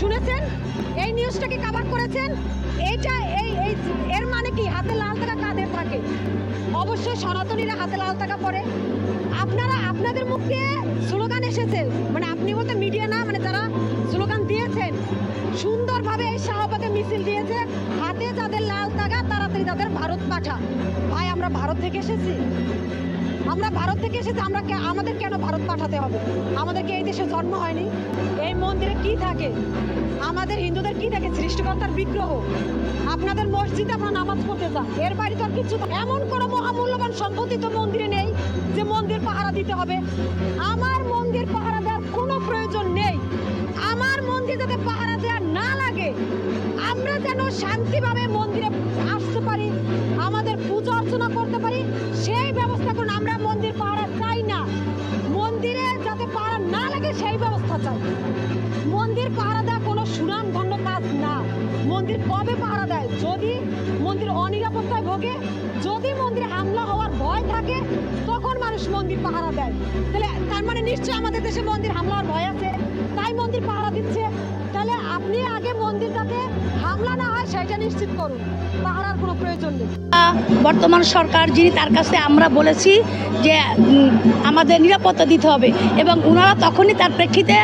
শুনেছেন? এই নিউজটাকে কভার করেছেন? এইটা, এই এই, এর মানে কি? হাতে লাল টাকা কাদের থাকে? অবশ্যই সনাতনীরা হাতে লাল টাকা পরে আপনারা, আপনাদের মুখ স্লোগান এসেছে। মানে আপনি বলতে মিডিয়া না মানে যারা স্লোগান দিয়েছেন, সুন্দরভাবে এই শাহবাগে মিছিল দিয়েছে। হাতে যাদের লাল টাকা তাড়াতাড়ি তাদের ভারত পাঠা। ভাই, আমরা ভারত থেকে এসেছি। আমরা ভারত থেকে এসেছি, আমরা আমাদের কেন ভারত পাঠাতে হবে? আমাদেরকে এই দেশে জন্ম হয়নি। এই মন্দিরে কি থাকে? আমাদের হিন্দুদের কি থাকে? সৃষ্টিকর্তার বিগ্রহ। আপনাদের মসজিদে আপনারা নামাজ পড়তে যান। এর বাইরে তো কিছু এমন কোনো মহামূল্যবান সম্পত্তি তো মন্দিরে নেই যে মন্দির পাহারা দিতে হবে। আমার মন্দির পাহারা দেওয়ার কোনো প্রয়োজন নেই। আমার মন্দির যাতে পাহারা দেওয়া না লাগে, আমরা যেন শান্তিভাবে মন্দিরে আসতে পারি, আমাদের পূজা অর্চনা করতে পারি, সেই ব্যবস্থা আমরা মন্দির পাহারা চাই না। মন্দিরে যাতে পাহারা না লাগে, সেই ব্যবস্থা চাই। মন্দির পাহারা দেওয়া কোনো সুনাম ধন্য কাজ না। মন্দির কবে পাহারা দেয়? যদি মন্দির অনিরাপত্তায় ভোগে, যদি মন্দিরে হামলা হওয়ার ভয় থাকে, তখন মানুষ মন্দির পাহারা দেয়। তাহলে তার মানে নিশ্চয়ই আমাদের দেশে মন্দির হামলা হওয়ার ভয় আছে। তাই মন্দির পাহারা দিচ্ছে। তাহলে আপনি আগে মন্দির নিশ্চিত করুন প্রয়োজন বর্তমান সরকার যিনি তার কাছে আমরা বলেছি যে আমাদের নিরাপত্তা দিতে হবে এবং ওনারা তখনই তার প্রেক্ষিতে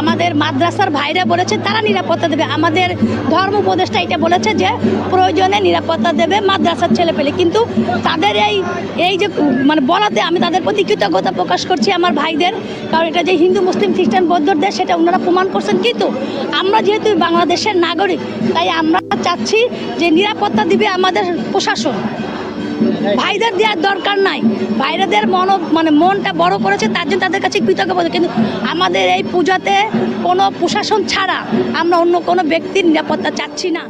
আমাদের মাদ্রাসার ভাইরা বলেছে, তারা নিরাপত্তা দেবে। আমাদের ধর্ম উপদেষ্টা এটা বলেছে যে, প্রয়োজনে নিরাপত্তা দেবে মাদ্রাসার ছেলে পেলে কিন্তু তাদের এই এই যে মানে বলাতে আমি তাদের প্রতি কৃতজ্ঞতা প্রকাশ করছি আমার ভাইদের, কারণ এটা যে হিন্দু, মুসলিম, খ্রিস্টান, বৌদ্ধর দেশ, সেটা ওনারা প্রমাণ করছেন। কিন্তু আমরা যেহেতু বাংলাদেশের নাগরিক, তাই আমরা চাচ্ছি যে নিরাপত্তা দিবে আমাদের প্রশাসন। ভাইদের দেওয়ার দরকার নাই। ভাইরাদের মন মানে মনটা বড় করেছে, তার জন্য তাদের কাছে কৃতজ্ঞ বলছে কিন্তু আমাদের এই পূজাতে কোনো প্রশাসন ছাড়া আমরা অন্য কোনো ব্যক্তির নিরাপত্তা চাচ্ছি না।